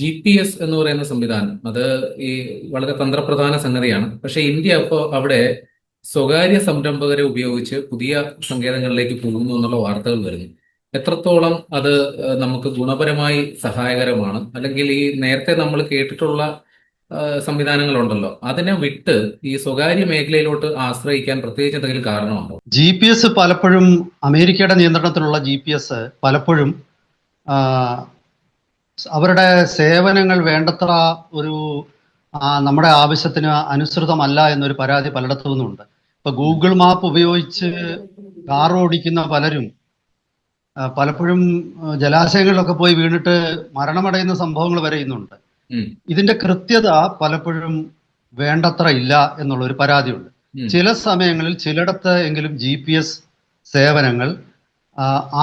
G P S എന്ന് പറയുന്ന സംവിധാനം അത് ഈ വളരെ തന്ത്രപ്രധാന സംഗതിയാണ്. പക്ഷെ ഇന്ത്യ ഇപ്പോ അവിടെ സ്വകാര്യ സംരംഭകരെ ഉപയോഗിച്ച് പുതിയ സങ്കേതങ്ങളിലേക്ക് പോകുന്നു എന്നുള്ള വാർത്തകൾ വരുന്നു. എത്രത്തോളം അത് നമുക്ക് ഗുണപരമായി സഹായകരമാണ് അല്ലെങ്കിൽ ഈ നേരത്തെ നമ്മൾ കേട്ടിട്ടുള്ള സംവിധാനങ്ങളുണ്ടല്ലോ അതിനെ വിട്ട് ഈ സ്വകാര്യ മേഖലയിലോട്ട് ആശ്രയിക്കാൻ പ്രത്യേകിച്ച് എന്തെങ്കിലും കാരണമുണ്ടോ? ജി പി എസ് പലപ്പോഴും അമേരിക്കയുടെ നിയന്ത്രണത്തിലുള്ള ജി പി എസ് പലപ്പോഴും അവരുടെ സേവനങ്ങൾ വേണ്ടത്ര ഒരു നമ്മുടെ ആവശ്യത്തിന് അനുസൃതമല്ല എന്നൊരു പരാതി പലയിടത്തു നിന്നുണ്ട്. ഇപ്പൊ ഗൂഗിൾ മാപ്പ് ഉപയോഗിച്ച് കാർ ഓടിക്കുന്ന പലരും പലപ്പോഴും ജലാശയങ്ങളിലൊക്കെ പോയി വീണിട്ട് മരണമടയുന്ന സംഭവങ്ങൾ വരെ ഇന്നുണ്ട്. ഇതിന്റെ കൃത്യത പലപ്പോഴും വേണ്ടത്ര ഇല്ല എന്നുള്ള ഒരു പരാതിയുണ്ട് ചില സമയങ്ങളിൽ ചിലയിടത്ത് എങ്കിലും ജി പി എസ് സേവനങ്ങൾ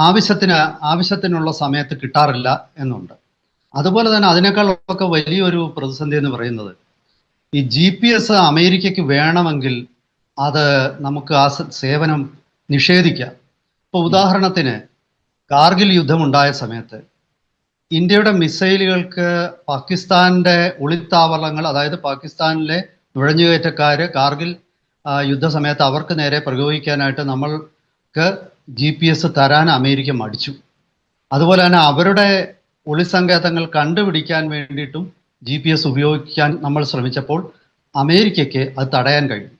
ആവശ്യത്തിന് ആവശ്യത്തിനുള്ള സമയത്ത് കിട്ടാറില്ല എന്നുണ്ട്. അതുപോലെ തന്നെ അതിനേക്കാളൊക്കെ വലിയൊരു പ്രതിസന്ധി എന്ന് പറയുന്നത് ഈ ജി പി എസ് അമേരിക്കയ്ക്ക് വേണമെങ്കിൽ അത് നമുക്ക് ആ സേവനം നിഷേധിക്കാം. ഇപ്പൊ ഉദാഹരണത്തിന് കാർഗിൽ യുദ്ധമുണ്ടായ സമയത്ത് ഇന്ത്യയുടെ മിസൈലുകൾക്ക് പാകിസ്ഥാന്റെ ഒളിത്താവളങ്ങൾ അതായത് പാകിസ്ഥാനിലെ നുഴഞ്ഞുകയറ്റക്കാര് കാർഗിൽ യുദ്ധ യുദ്ധസമയത്ത് അവർക്ക് നേരെ പ്രയോഗിക്കാനായിട്ട് നമ്മൾക്ക് ജി പി എസ് തരാൻ അമേരിക്ക മടിച്ചു. അതുപോലെ തന്നെ അവരുടെ ഒളിസങ്കേതങ്ങൾ കണ്ടുപിടിക്കാൻ വേണ്ടിയിട്ടും ജി പി എസ് ഉപയോഗിക്കാൻ നമ്മൾ ശ്രമിച്ചപ്പോൾ അമേരിക്കയ്ക്ക് അത് തടയാൻ കഴിഞ്ഞു.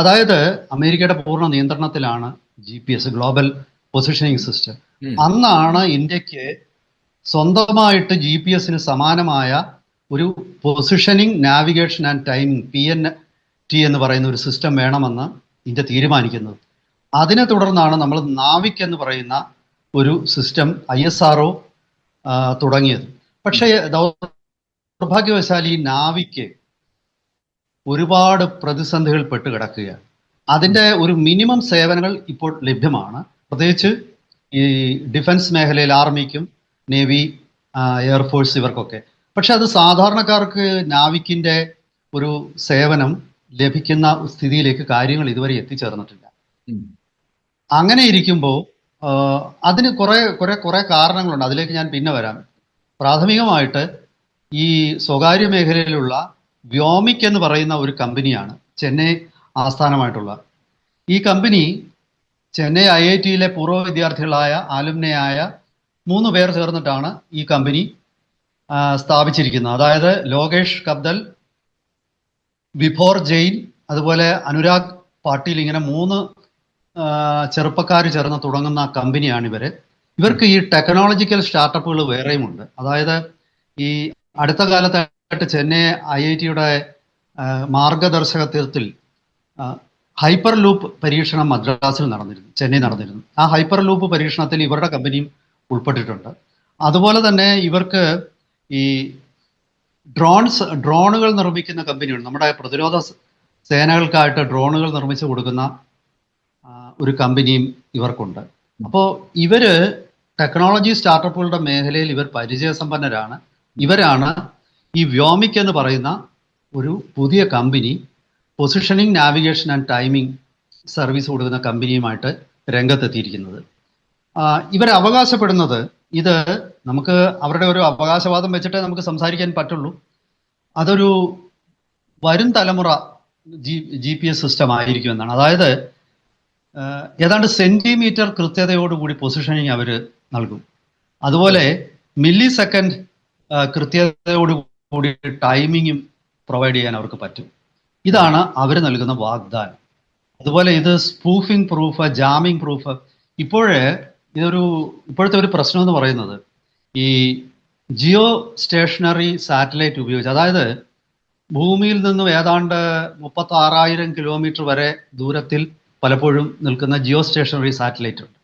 അതായത് അമേരിക്കയുടെ പൂർണ നിയന്ത്രണത്തിലാണ് G P S global positioning system അന്നാണ് ഇന്ത്യയ്ക്ക് സ്വന്തമായിട്ട് ജി പി എസിന് സമാനമായ ഒരു positioning navigation and timing P N T എന്ന് പറയുന്ന ഒരു സിസ്റ്റം വേണമെന്ന് ഇന്ത്യ തീരുമാനിക്കുന്നത്. അതിനെ തുടർന്നാണ് നമ്മൾ നാവിക് എന്ന് പറയുന്ന ഒരു സിസ്റ്റം ഐ എസ് ആർ തുടങ്ങിയത്. പക്ഷേ ദൗർഭാഗ്യവശാൽ ഈ നാവിക്ക് ഒരുപാട് പ്രതിസന്ധികൾ പെട്ട് കിടക്കുകയാണ്. അതിന്റെ ഒരു മിനിമം സേവനങ്ങൾ ഇപ്പോൾ ലഭ്യമാണ്. പ്രത്യേകിച്ച് ഈ ഡിഫൻസ് മേഖലയിൽ ആർമിക്കും നേവി എയർഫോഴ്സ് ഇവർക്കൊക്കെ. പക്ഷെ അത് സാധാരണക്കാർക്ക് നാവിക്കിന്റെ ഒരു സേവനം ലഭിക്കുന്ന സ്ഥിതിയിലേക്ക് കാര്യങ്ങൾ ഇതുവരെ എത്തിച്ചേർന്നിട്ടില്ല. അങ്ങനെ ഇരിക്കുമ്പോൾ അതിന് കുറെ കുറെ കുറെ കാരണങ്ങളുണ്ട്. അതിലേക്ക് ഞാൻ പിന്നെ വരാം. പ്രാഥമികമായിട്ട് ഈ സ്വകാര്യ മേഖലയിലുള്ള വ്യോമിക് എന്ന് പറയുന്ന ഒരു കമ്പനിയാണ് ചെന്നൈ ആസ്ഥാനമായിട്ടുള്ള. ഈ കമ്പനി ചെന്നൈ ഐ ഐ ടിയിലെ പൂർവ വിദ്യാർത്ഥികളായ ആലുമിനയായ മൂന്ന് പേർ ചേർന്നിട്ടാണ് ഈ കമ്പനി സ്ഥാപിച്ചിരിക്കുന്നത്. അതായത് ലോകേഷ് കബ്ദൽ വിഭോർ ജെയിൻ അതുപോലെ അനുരാഗ് പാട്ടീൽ ഇങ്ങനെ മൂന്ന് ചെറുപ്പക്കാർ ചേർന്ന് തുടങ്ങുന്ന കമ്പനിയാണ് ഇവർ ഇവർക്ക് ഈ ടെക്നോളജിക്കൽ സ്റ്റാർട്ടപ്പുകൾ വേറെയും ഉണ്ട് അതായത് ഈ അടുത്ത കാലത്തായിട്ട് ചെന്നൈ ഐ ഐ ടിയുടെ മാർഗദർശകത്വത്തിൽ ഹൈപ്പർ ലൂപ്പ് പരീക്ഷണം മദ്രാസിൽ നടന്നിരുന്നു ചെന്നൈ നടന്നിരുന്നു. ആ ഹൈപ്പർ ലൂപ്പ് പരീക്ഷണത്തിൽ ഇവരുടെ കമ്പനിയും ഉൾപ്പെട്ടിട്ടുണ്ട്. അതുപോലെ തന്നെ ഇവർക്ക് ഈ ഡ്രോൺസ് ഡ്രോണുകൾ നിർമ്മിക്കുന്ന കമ്പനിയുണ്ട്. നമ്മുടെ പ്രതിരോധ സേനകൾക്കായിട്ട് ഡ്രോണുകൾ നിർമ്മിച്ചു കൊടുക്കുന്ന ഒരു കമ്പനിയും ഇവർക്കുണ്ട്. അപ്പോൾ ഇവർ ടെക്നോളജി സ്റ്റാർട്ടപ്പുകളുടെ മേഖലയിൽ ഇവർ പരിചയസമ്പന്നരാണ്. ഇവരാണ് ഈ വ്യോമിക് എന്ന് പറയുന്ന ഒരു പുതിയ company positioning navigation and timing service കൊടുക്കുന്ന കമ്പനിയുമായിട്ട് രംഗത്തെത്തിയിരിക്കുന്നത്. ഇവർ അവകാശപ്പെടുന്നത് ഇത് നമുക്ക് അവരുടെ ഒരു അവകാശവാദം വെച്ചിട്ടേ നമുക്ക് സംസാരിക്കാൻ പറ്റുള്ളൂ. അതൊരു വരും തലമുറ G G P S system ആയിരിക്കുമെന്നാണ് അതായത് ഏതാണ്ട് സെന്റിമീറ്റർ കൃത്യതയോടുകൂടി പൊസിഷനിങ് അവർ നൽകും. അതുപോലെ മില്ലി സെക്കൻഡ് കൃത്യതയോടുകൂടി ടൈമിങ്ങും പ്രൊവൈഡ് ചെയ്യാൻ അവർക്ക് പറ്റും. ഇതാണ് അവർ നൽകുന്ന വാഗ്ദാനം. അതുപോലെ ഇത് സ്പൂഫിംഗ് പ്രൂഫ് ജാമിംഗ് പ്രൂഫ്. ഇപ്പോഴേ ഇതൊരു ഇപ്പോഴത്തെ ഒരു പ്രശ്നം എന്ന് പറയുന്നത് ഈ ജിയോ സ്റ്റേഷനറി സാറ്റലൈറ്റ് ഉപയോഗിച്ച് അതായത് ഭൂമിയിൽ നിന്നും ഏതാണ്ട് മുപ്പത്തി ആറായിരം കിലോമീറ്റർ വരെ ദൂരത്തിൽ പലപ്പോഴും നിൽക്കുന്ന ജിയോ സ്റ്റേഷനറി സാറ്റലൈറ്റ് ഉണ്ട്.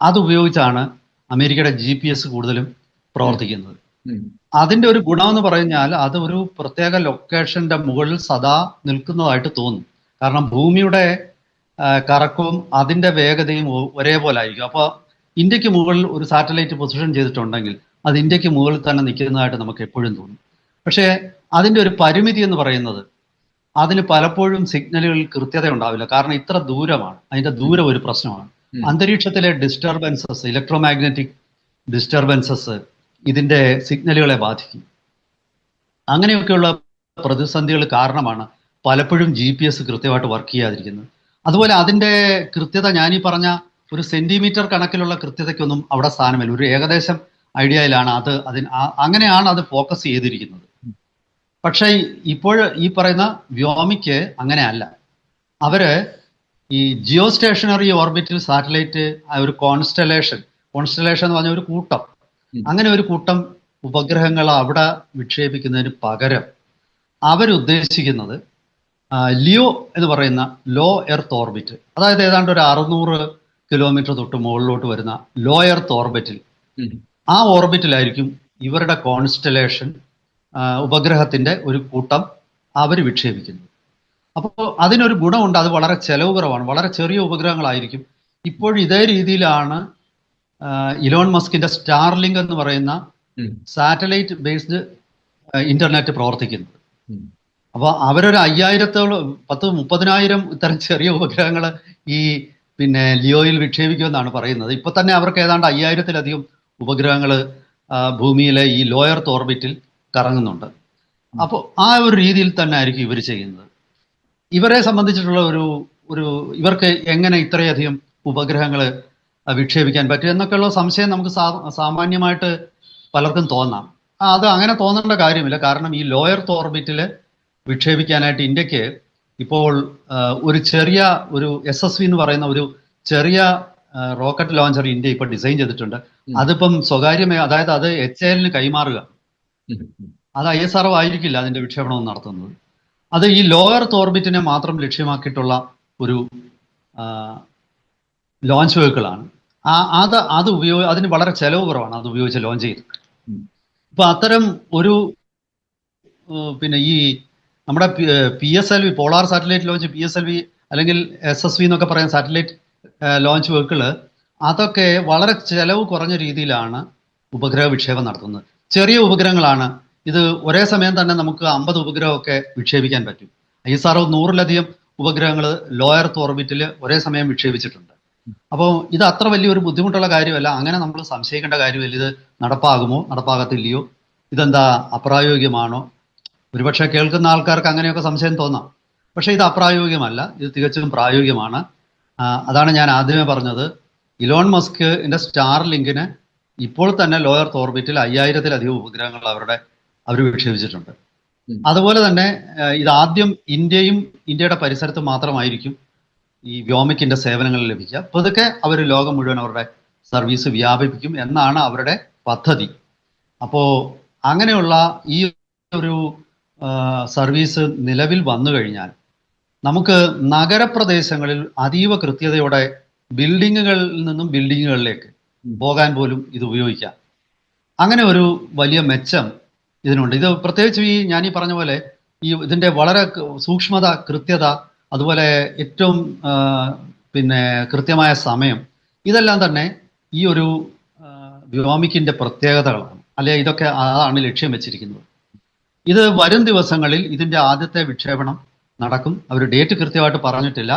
അത് ഉപയോഗിച്ചാണ് അമേരിക്കയുടെ ജി പി എസ് കൂടുതലും പ്രവർത്തിക്കുന്നത്. അതിന്റെ അതിന്റെ ഒരു എന്ന് പറഞ്ഞാൽ അത് ഒരു പ്രത്യേക ലൊക്കേഷന്റെ മുകളിൽ സദാ നിൽക്കുന്നതായിട്ട് തോന്നും. കാരണം ഭൂമിയുടെ കറക്കവും അതിന്റെ വേഗതയും ഒരേപോലെ ആയിരിക്കും അപ്പോൾ ഇന്ത്യയ്ക്ക് മുകളിൽ ഒരു സാറ്റലൈറ്റ് പൊസിഷൻ ചെയ്തിട്ടുണ്ടെങ്കിൽ അത് ഇന്ത്യയ്ക്ക് മുകളിൽ തന്നെ നിൽക്കുന്നതായിട്ട് നമുക്ക് എപ്പോഴും തോന്നും. പക്ഷേ അതിന്റെ ഒരു പരിമിതി എന്ന് പറയുന്നത് അതിന് പലപ്പോഴും സിഗ്നലുകളിൽ കൃത്യത ഉണ്ടാവില്ല. കാരണം ഇത്ര ദൂരമാണ്. അതിന്റെ ദൂരം ഒരു പ്രശ്നമാണ്. അന്തരീക്ഷത്തിലെ ഡിസ്റ്റർബൻസസ് ഇലക്ട്രോമാഗ്നറ്റിക് ഡിസ്റ്റർബൻസസ് ഇതിന്റെ സിഗ്നലുകളെ ബാധിക്കും. അങ്ങനെയൊക്കെയുള്ള പ്രതിസന്ധികൾ കാരണമാണ് പലപ്പോഴും ജി പി എസ് കൃത്യമായിട്ട് വർക്ക് ചെയ്യാതിരിക്കുന്നത്. അതുപോലെ അതിന്റെ കൃത്യത ഞാനീ പറഞ്ഞ ഒരു സെന്റിമീറ്റർ കണക്കിലുള്ള കൃത്യതയ്ക്കൊന്നും അവിടെ സ്ഥാനമില്ല. ഒരു ഏകദേശം ഐഡിയയിലാണ് അത് അതിന് അങ്ങനെയാണ് അത് ഫോക്കസ് ചെയ്തിരിക്കുന്നത്. പക്ഷേ ഇപ്പോൾ ഈ പറയുന്ന വ്യോമിക്ക് അങ്ങനെയല്ല. അവർ ഈ ജിയോ സ്റ്റേഷനറി ഓർബിറ്റിൽ സാറ്റലൈറ്റ് ഒരു കോൺസ്റ്റലേഷൻ കോൺസ്റ്റലേഷൻ എന്ന് പറഞ്ഞ ഒരു കൂട്ടം. അങ്ങനെ ഒരു കൂട്ടം ഉപഗ്രഹങ്ങൾ അവിടെ വിക്ഷേപിക്കുന്നതിന് പകരം അവരുദ്ദേശിക്കുന്നത് ലിയോ എന്ന് പറയുന്ന ലോ എർത്ത് ഓർബിറ്റ് അതായത് ഏതാണ്ട് ഒരു അറുന്നൂറ് കിലോമീറ്റർ തൊട്ട് മുകളിലോട്ട് വരുന്ന ലോ എർത്ത് ഓർബിറ്റിൽ ആ ഓർബിറ്റിലായിരിക്കും ഇവരുടെ കോൺസ്റ്റലേഷൻ ഉപഗ്രഹത്തിന്റെ ഒരു കൂട്ടം അവർ വിക്ഷേപിക്കുന്നു. അപ്പോൾ അതിനൊരു ഗുണമുണ്ട് അത് വളരെ ചെലവ് കുറവാണ് വളരെ ചെറിയ ഉപഗ്രഹങ്ങളായിരിക്കും. ഇപ്പോൾ ഇതേ രീതിയിലാണ് ഇലോൺ മസ്കിന്റെ സ്റ്റാർലിങ്ക് എന്ന് പറയുന്ന സാറ്റലൈറ്റ് ബേസ്ഡ് ഇന്റർനെറ്റ് പ്രവർത്തിക്കുന്നത്. അപ്പോൾ അവരൊരു അയ്യായിരത്തോളം പത്ത് മുപ്പതിനായിരം ഇത്തരം ചെറിയ ഉപഗ്രഹങ്ങൾ ഈ പിന്നെ ലിയോയിൽ വിക്ഷേപിക്കുമെന്നാണ് പറയുന്നത്. ഇപ്പൊ തന്നെ അവർക്ക് ഏതാണ്ട് അയ്യായിരത്തിലധികം ഉപഗ്രഹങ്ങൾ ഭൂമിയിലെ ഈ ലോയർത്ത് ഓർബിറ്റിൽ കറങ്ങുന്നുണ്ട്. അപ്പോൾ ആ ഒരു രീതിയിൽ തന്നെ ആയിരിക്കും ഇവർ ചെയ്യുന്നത്. ഇവരെ സംബന്ധിച്ചിട്ടുള്ള ഒരു ഒരു ഇവർക്ക് എങ്ങനെ ഇത്രയധികം ഉപഗ്രഹങ്ങൾ വിക്ഷേപിക്കാൻ പറ്റും എന്നൊക്കെയുള്ള സംശയം നമുക്ക് സാമാന്യമായിട്ട് പലർക്കും തോന്നാം. അത് അങ്ങനെ തോന്നേണ്ട കാര്യമില്ല. കാരണം ഈ ലോയർ ഓർബിറ്റിൽ വിക്ഷേപിക്കാനായിട്ട് ഇന്ത്യയ്ക്ക് ഇപ്പോൾ ഒരു ചെറിയ ഒരു എസ് എസ് വി എന്ന് പറയുന്ന ഒരു ചെറിയ റോക്കറ്റ് ലോഞ്ചർ ഇന്ത്യ ഇപ്പോൾ ഡിസൈൻ ചെയ്തിട്ടുണ്ട്. അതിപ്പം സ്വകാര്യമേ അതായത് അത് എച്ച് എല്ലിന് കൈമാറുക. അത് ഐ എസ് ആർ ആയിരിക്കില്ല അതിന്റെ വിക്ഷേപണം നടത്തുന്നത്. അത് ഈ ലോയർ ഓർബിറ്റിനെ മാത്രം ലക്ഷ്യമാക്കിയിട്ടുള്ള ഒരു ലോഞ്ച് വെഹിക്കിളാണ് ആ അത് അത് ഉപയോഗ അതിന് വളരെ ചെലവ് കുറവാണ് അത് ഉപയോഗിച്ച് ലോഞ്ച് ചെയ്ത്. അപ്പൊ അത്തരം ഒരു പിന്നെ ഈ നമ്മുടെ P S L V polar satellite launch P S L V അല്ലെങ്കിൽ എസ് എസ് വി എന്നൊക്കെ പറയുന്ന സാറ്റലൈറ്റ് ലോഞ്ച് വെഹിക്കിൾ അതൊക്കെ വളരെ ചെലവ് കുറഞ്ഞ രീതിയിലാണ് ഉപഗ്രഹ വിക്ഷേപം നടത്തുന്നത്. ചെറിയ ഉപഗ്രഹങ്ങളാണ്. ഇത് ഒരേ സമയം തന്നെ നമുക്ക് അമ്പത് ഉപഗ്രഹമൊക്കെ വിക്ഷേപിക്കാൻ പറ്റും. ഐ എസ് ആർ നൂറിലധികം ഉപഗ്രഹങ്ങൾ ലോയർ ഓർബിറ്റിൽ ഒരേ സമയം വിക്ഷേപിച്ചിട്ടുണ്ട്. അപ്പോൾ ഇത് അത്ര വലിയൊരു ബുദ്ധിമുട്ടുള്ള കാര്യമല്ല. അങ്ങനെ നമ്മൾ സംശയിക്കേണ്ട കാര്യമില്ല. ഇത് നടപ്പാകുമോ നടപ്പാകത്തില്ലയോ? ഇതെന്താ അപ്രായോഗികമാണോ? ഒരുപക്ഷെ കേൾക്കുന്ന ആൾക്കാർക്ക് അങ്ങനെയൊക്കെ സംശയം തോന്നാം. പക്ഷേ ഇത് അപ്രായോഗികമല്ല. ഇത് തികച്ചും പ്രായോഗികമാണ്. അതാണ് ഞാൻ ആദ്യമേ പറഞ്ഞത്. ഇലോൺ മസ്ക് എന്റെ സ്റ്റാർ ലിങ്കിന് ഇപ്പോൾ തന്നെ ലോയർ ഓർബിറ്റിൽ അയ്യായിരത്തിലധികം ഉപഗ്രഹങ്ങൾ അവരുടെ അവർ വിക്ഷേപിച്ചിട്ടുണ്ട്. അതുപോലെ തന്നെ ഇത് ആദ്യം ഇന്ത്യയും ഇന്ത്യയുടെ പരിസരത്ത് മാത്രമായിരിക്കും ഈ വ്യോമിക്കിന്റെ സേവനങ്ങൾ ലഭിക്കുക. പതുക്കെ അവർ ലോകം മുഴുവൻ അവരുടെ സർവീസ് വ്യാപിപ്പിക്കും എന്നാണ് അവരുടെ പദ്ധതി. അപ്പോൾ അങ്ങനെയുള്ള ഈ ഒരു സർവീസ് നിലവിൽ വന്നു കഴിഞ്ഞാൽ നമുക്ക് നഗരപ്രദേശങ്ങളിൽ അതീവ കൃത്യതയോടെ ബിൽഡിങ്ങുകളിൽ നിന്നും ബിൽഡിങ്ങുകളിലേക്ക് പോകാൻ പോലും ഇത് ഉപയോഗിക്കാം. അങ്ങനെ ഒരു വലിയ മെച്ചം ഇതിനുണ്ട്. ഇത് പ്രത്യേകിച്ച് ഈ ഞാൻ ഈ പറഞ്ഞ പോലെ ഈ ഇതിന്റെ വളരെ സൂക്ഷ്മത കൃത്യത അതുപോലെ ഏറ്റവും പിന്നെ കൃത്യമായ സമയം ഇതെല്ലാം തന്നെ ഈ ഒരു വ്യോമിക്കിന്റെ പ്രത്യേകതകളാണ്. അല്ലെ ഇതൊക്കെ അതാണ് ലക്ഷ്യം വെച്ചിരിക്കുന്നത്. ഇത് വരും ദിവസങ്ങളിൽ ഇതിന്റെ ആദ്യത്തെ വിക്ഷേപണം നടക്കും. അവർ ഡേറ്റ് കൃത്യമായിട്ട് പറഞ്ഞിട്ടില്ല.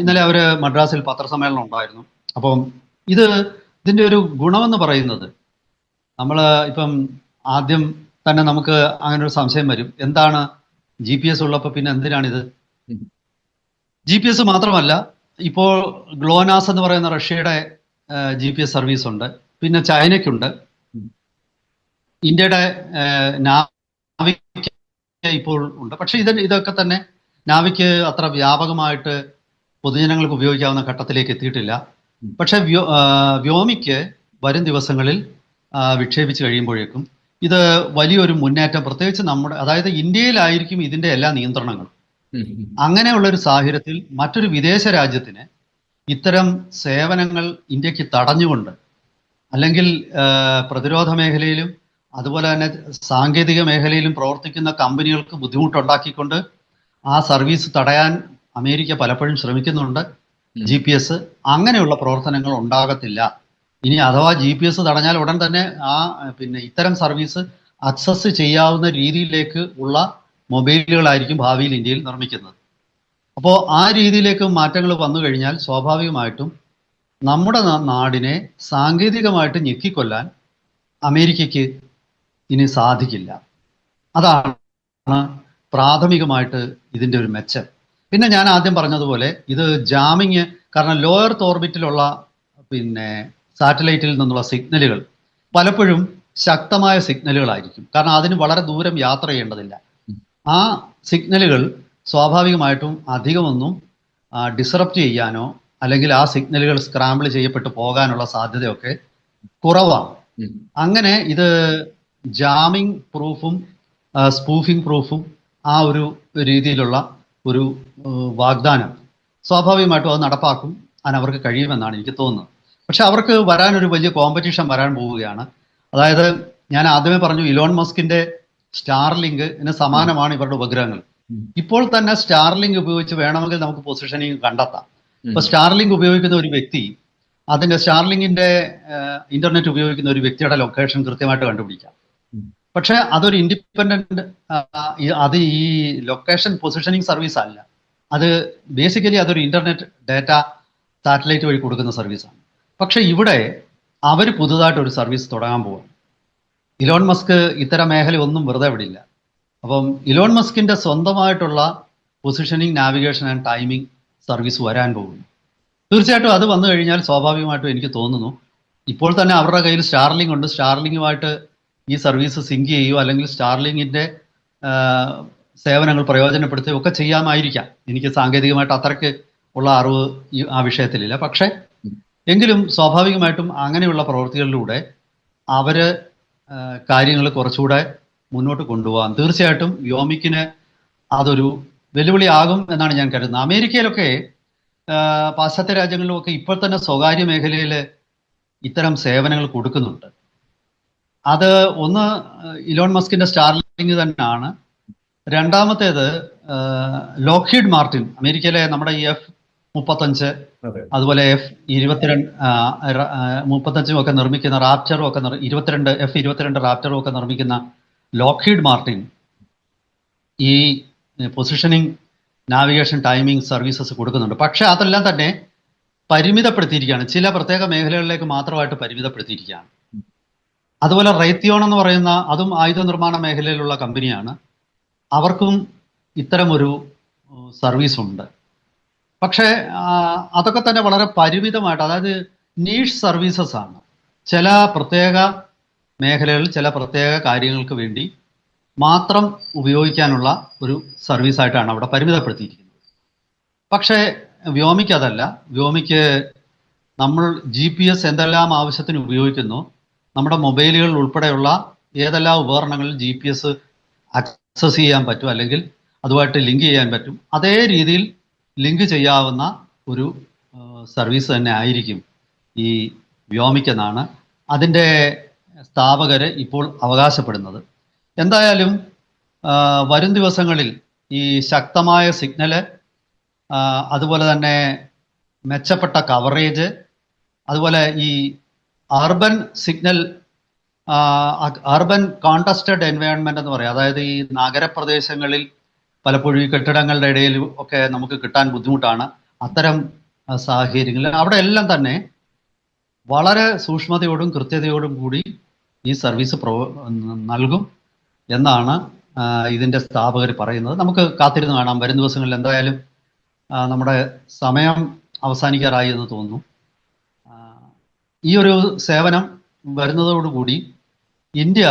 ഇന്നലെ അവർ മദ്രാസിൽ പത്രസമ്മേളനം ഉണ്ടായിരുന്നു. അപ്പം ഇത് ഇതിന്റെ ഒരു ഗുണമെന്ന് പറയുന്നത് നമ്മൾ ഇപ്പം ആദ്യം തന്നെ നമുക്ക് അങ്ങനെ ഒരു സംശയം വരും എന്താണ് ജി പി എസ് ഉള്ളപ്പോൾ പിന്നെ എന്തിനാണിത്. ജി പി എസ് മാത്രമല്ല ഇപ്പോൾ ഗ്ലോനാസ് എന്ന് പറയുന്ന റഷ്യയുടെ ജി പി എസ് സർവീസ് ഉണ്ട് പിന്നെ ചൈനയ്ക്കുണ്ട്. ഇന്ത്യയുടെ നാവിക്ക് ഇപ്പോൾ ഉണ്ട് പക്ഷെ ഇത് ഇതൊക്കെ തന്നെ നാവിക്ക് അത്ര വ്യാപകമായിട്ട് പൊതുജനങ്ങൾക്ക് ഉപയോഗിക്കാവുന്ന ഘട്ടത്തിലേക്ക് എത്തിയിട്ടില്ല. പക്ഷെ വ്യോ വ്യോമിക്ക് വരും ദിവസങ്ങളിൽ വിക്ഷേപിച്ച് കഴിയുമ്പോഴേക്കും ഇത് വലിയൊരു മുന്നേറ്റം പ്രത്യേകിച്ച് നമ്മുടെ അതായത് ഇന്ത്യയിലായിരിക്കും ഇതിന്റെ എല്ലാ നിയന്ത്രണങ്ങളും. അങ്ങനെയുള്ള ഒരു സാഹചര്യത്തിൽ മറ്റൊരു വിദേശ രാജ്യത്തിന് ഇത്തരം സേവനങ്ങൾ ഇന്ത്യയ്ക്ക് തടഞ്ഞുകൊണ്ട് അല്ലെങ്കിൽ പ്രതിരോധ മേഖലയിലും അതുപോലെ തന്നെ സാങ്കേതിക മേഖലയിലും പ്രവർത്തിക്കുന്ന കമ്പനികൾക്ക് ബുദ്ധിമുട്ടുണ്ടാക്കിക്കൊണ്ട് ആ സർവീസ് തടയാൻ അമേരിക്ക പലപ്പോഴും ശ്രമിക്കുന്നുണ്ട് ജി പി എസ് അങ്ങനെയുള്ള പ്രവർത്തനങ്ങൾ ഉണ്ടാകത്തില്ല. ഇനി അഥവാ ജി പി എസ് തടഞ്ഞാൽ ഉടൻ തന്നെ ആ പിന്നെ ഇത്തരം സർവീസ് അക്സസ് ചെയ്യാവുന്ന രീതിയിലേക്ക് ഉള്ള മൊബൈലുകളായിരിക്കും ഭാവിയിൽ ഇന്ത്യയിൽ നിർമ്മിക്കുന്നത്. അപ്പോൾ ആ രീതിയിലേക്ക് മാറ്റങ്ങൾ വന്നു കഴിഞ്ഞാൽ സ്വാഭാവികമായിട്ടും നമ്മുടെ നാടിനെ സാങ്കേതികമായിട്ട് ഞെക്കിക്കൊല്ലാൻ അമേരിക്കയ്ക്ക് ഇനി സാധിക്കില്ല. അതാണ് പ്രാഥമികമായിട്ട് ഇതിന്റെ ഒരു മെച്ചം. പിന്നെ ഞാൻ ആദ്യം പറഞ്ഞതുപോലെ ഇത് ജാമിങ് കാരണം ലോയർ ഓർബിറ്റിലുള്ള പിന്നെ സാറ്റലൈറ്റിൽ നിന്നുള്ള സിഗ്നലുകൾ പലപ്പോഴും ശക്തമായ സിഗ്നലുകളായിരിക്കും കാരണം അതിന് വളരെ ദൂരം യാത്ര ചെയ്യേണ്ടതില്ല. ആ സിഗ്നലുകൾ സ്വാഭാവികമായിട്ടും അധികമൊന്നും ഡിസറപ്റ്റ് ചെയ്യാനോ അല്ലെങ്കിൽ ആ സിഗ്നലുകൾ സ്ക്രാമ്പിൾ ചെയ്യപ്പെട്ട് പോകാനുള്ള സാധ്യതയൊക്കെ കുറവാണ്. അങ്ങനെ ഇത് ജാമിങ് പ്രൂഫും സ്പൂഫിംഗ് പ്രൂഫും ആ ഒരു രീതിയിലുള്ള ഒരു വാഗ്ദാനം. സ്വാഭാവികമായിട്ടും അത് നടപ്പാക്കും അതിന് അവർക്ക് കഴിയുമെന്നാണ് എനിക്ക് തോന്നുന്നത്. പക്ഷെ അവർക്ക് വരാനൊരു വലിയ കോമ്പറ്റീഷൻ വരാൻ പോവുകയാണ്. അതായത് ഞാൻ ആദ്യമേ പറഞ്ഞു ഇലോൺ മസ്കിന്റെ സ്റ്റാർലിങ്കിന് സമാനമാണ് ഇവരുടെ ഉപഗ്രഹങ്ങൾ. ഇപ്പോൾ തന്നെ സ്റ്റാർലിങ്ക് ഉപയോഗിച്ച് വേണമെങ്കിൽ നമുക്ക് പൊസിഷനിങ് കണ്ടെത്താം. ഇപ്പൊ സ്റ്റാർലിങ്ക് ഉപയോഗിക്കുന്ന ഒരു വ്യക്തി അതിന്റെ സ്റ്റാർലിങ്കിന്റെ ഇന്റർനെറ്റ് ഉപയോഗിക്കുന്ന ഒരു വ്യക്തിയുടെ ലൊക്കേഷൻ കൃത്യമായിട്ട് കണ്ടുപിടിക്കാം. പക്ഷെ അതൊരു ഇൻഡിപെൻഡന്റ് അത് ഈ ലൊക്കേഷൻ പൊസിഷനിങ് സർവീസ് അല്ല. അത് ബേസിക്കലി അതൊരു ഇന്റർനെറ്റ് ഡാറ്റ സാറ്റലൈറ്റ് വഴി കൊടുക്കുന്ന സർവീസാണ് പക്ഷേ ഇവിടെ അവർ പുതുതായിട്ട് ഒരു സർവീസ് തുടങ്ങാൻ പോവാണ് ഇലോൺ മസ്ക് ഇത്തരം മേഖല ഒന്നും വെറുതെ വിടില്ല. അപ്പം ഇലോൺ മസ്കിന്റെ സ്വന്തമായിട്ടുള്ള positioning navigation and timing service വരാൻ പോകുന്നു. തീർച്ചയായിട്ടും അത് വന്നു കഴിഞ്ഞാൽ സ്വാഭാവികമായിട്ടും എനിക്ക് തോന്നുന്നു. ഇപ്പോൾ തന്നെ അവരുടെ കയ്യിൽ സ്റ്റാർലിംഗ് ഉണ്ട്. സ്റ്റാർലിംഗുമായിട്ട് ഈ സർവീസ് സിങ്ക് ചെയ്യുകയോ അല്ലെങ്കിൽ സ്റ്റാർലിങ്ങിന്റെ സേവനങ്ങൾ പ്രയോജനപ്പെടുത്തുകയോ ഒക്കെ ചെയ്യാമായിരിക്കാം. എനിക്ക് സാങ്കേതികമായിട്ട് അത്രയ്ക്ക് ഉള്ള അറിവ് ആ വിഷയത്തിലില്ല. പക്ഷേ എങ്കിലും സ്വാഭാവികമായിട്ടും അങ്ങനെയുള്ള പ്രവൃത്തികളിലൂടെ അവർ കാര്യങ്ങൾ കുറച്ചുകൂടെ മുന്നോട്ട് കൊണ്ടുപോകാം. തീർച്ചയായിട്ടും വ്യോമിക്കിന് അതൊരു വെല്ലുവിളിയാകും എന്നാണ് ഞാൻ കരുതുന്നത്. അമേരിക്കയിലൊക്കെ പാശ്ചാത്യ രാജ്യങ്ങളിലൊക്കെ ഇപ്പോൾ തന്നെ സ്വകാര്യ മേഖലയിൽ ഇത്തരം സേവനങ്ങൾ കൊടുക്കുന്നുണ്ട്. അത് ഒന്ന് ഇലോൺ മസ്കിന്റെ സ്റ്റാർലിംഗ് തന്നെയാണ്. രണ്ടാമത്തേത് ലോക്ക്ഹീഡ് മാർട്ടിൻ അമേരിക്കയിലെ നമ്മുടെ ഈ എഫ് മുപ്പത്തഞ്ച് അതെ. അതുപോലെ എഫ് ഇരുപത്തിരണ്ട് മുപ്പത്തഞ്ചും ഒക്കെ നിർമ്മിക്കുന്ന റാപ്റ്ററും ഒക്കെ ഇരുപത്തിരണ്ട് എഫ് ഇരുപത്തിരണ്ട് റാപ്റ്ററും ഒക്കെ നിർമ്മിക്കുന്ന ലോക്ക്ഹീഡ് മാർട്ടിൻ ഈ പൊസിഷനിങ് നാവിഗേഷൻ ടൈമിംഗ് സർവീസസ് കൊടുക്കുന്നുണ്ട്. പക്ഷെ അതെല്ലാം തന്നെ പരിമിതപ്പെടുത്തിയിരിക്കുകയാണ്. ചില പ്രത്യേക മേഖലകളിലേക്ക് മാത്രമായിട്ട് പരിമിതപ്പെടുത്തിയിരിക്കുകയാണ്. അതുപോലെ റൈത്തിയോൺ എന്ന് പറയുന്ന അതും ആയുധ നിർമ്മാണ മേഖലയിലുള്ള കമ്പനിയാണ്. അവർക്കും ഇത്തരമൊരു സർവീസ് ഉണ്ട് പക്ഷേ അതൊക്കെ തന്നെ വളരെ പരിമിതമായിട്ട് അതായത് നീഷ് സർവീസസ് ആണ്. ചില പ്രത്യേക മേഖലകളിൽ ചില പ്രത്യേക കാര്യങ്ങൾക്ക് വേണ്ടി മാത്രം ഉപയോഗിക്കാനുള്ള ഒരു സർവീസായിട്ടാണ് അവിടെ പരിമിതപ്പെടുത്തിയിരിക്കുന്നത്. പക്ഷേ വ്യോമിക്ക് അതല്ല. വ്യോമിക്ക് നമ്മൾ ജി പി എസ് എന്തെല്ലാം ആവശ്യത്തിന് ഉപയോഗിക്കുന്നു നമ്മുടെ മൊബൈലുകളിൽ ഉൾപ്പെടെയുള്ള ഏതെല്ലാം ഉപകരണങ്ങളിൽ ജി പി എസ് ആക്സസ് ചെയ്യാൻ പറ്റും അല്ലെങ്കിൽ അതുമായിട്ട് ലിങ്ക് ചെയ്യാൻ പറ്റും അതേ രീതിയിൽ ലിങ്ക് ചെയ്യാവുന്ന ഒരു സർവീസ് തന്നെ ആയിരിക്കും ഈ വ്യോമിക്കെന്നാണ് അതിന്റെ സ്ഥാപകർ ഇപ്പോൾ അവകാശപ്പെടുന്നത്. എന്തായാലും വരും ദിവസങ്ങളിൽ ഈ ശക്തമായ സിഗ്നൽ അതുപോലെ തന്നെ മെച്ചപ്പെട്ട കവറേജ് അതുപോലെ ഈ urban signal urban contested environment എന്ന് പറയാം. അതായത് ഈ നഗരപ്രദേശങ്ങളിൽ പലപ്പോഴും ഈ കെട്ടിടങ്ങളുടെ ഇടയിൽ ഒക്കെ നമുക്ക് കിട്ടാൻ ബുദ്ധിമുട്ടാണ്. അത്തരം സാഹചര്യങ്ങളിൽ അവിടെ എല്ലാം തന്നെ വളരെ സൂക്ഷ്മതയോടും കൃത്യതയോടും കൂടി ഈ സർവീസ് പ്രോ നൽകും എന്നാണ് ഇതിന്റെ സ്ഥാപകർ പറയുന്നത്. നമുക്ക് കാത്തിരുന്ന് കാണാം. വരും ദിവസങ്ങളിൽ എന്തായാലും നമ്മുടെ സമയം അവസാനിക്കാറായി എന്ന് തോന്നുന്നു. ഈ ഒരു സേവനം വരുന്നതോടുകൂടി ഇന്ത്യ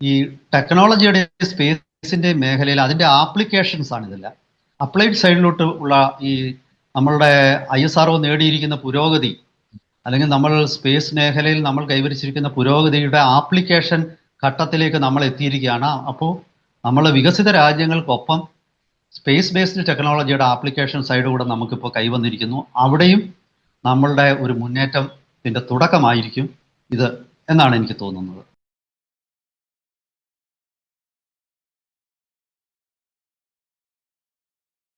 ഈ ടെക്നോളജിയുടെ സ്പേസിന്റെ മേഖലയിൽ അതിന്റെ ആപ്ലിക്കേഷൻസ് ആണ് ഇതെല്ലാം. അപ്ലൈഡ് സൈഡിലോട്ട് ഉള്ള ഈ നമ്മളുടെ ഐ എസ് ആർ നേടിയിരിക്കുന്ന പുരോഗതി അല്ലെങ്കിൽ നമ്മൾ സ്പേസ് മേഖലയിൽ നമ്മൾ കൈവരിച്ചിരിക്കുന്ന പുരോഗതിയുടെ ആപ്ലിക്കേഷൻ ഘട്ടത്തിലേക്ക് നമ്മൾ എത്തിയിരിക്കുകയാണ്. അപ്പോൾ നമ്മൾ വികസിത രാജ്യങ്ങൾക്കൊപ്പം സ്പേസ് ബേസ്ഡ് ടെക്നോളജിയുടെ ആപ്ലിക്കേഷൻ സൈഡ് കൂടെ നമുക്കിപ്പോൾ കൈവന്നിരിക്കുന്നു. അവിടെയും നമ്മളുടെ ഒരു മുന്നേറ്റത്തിന്റെ തുടക്കമായിരിക്കും ഇത് എന്നാണ് എനിക്ക് തോന്നുന്നത്.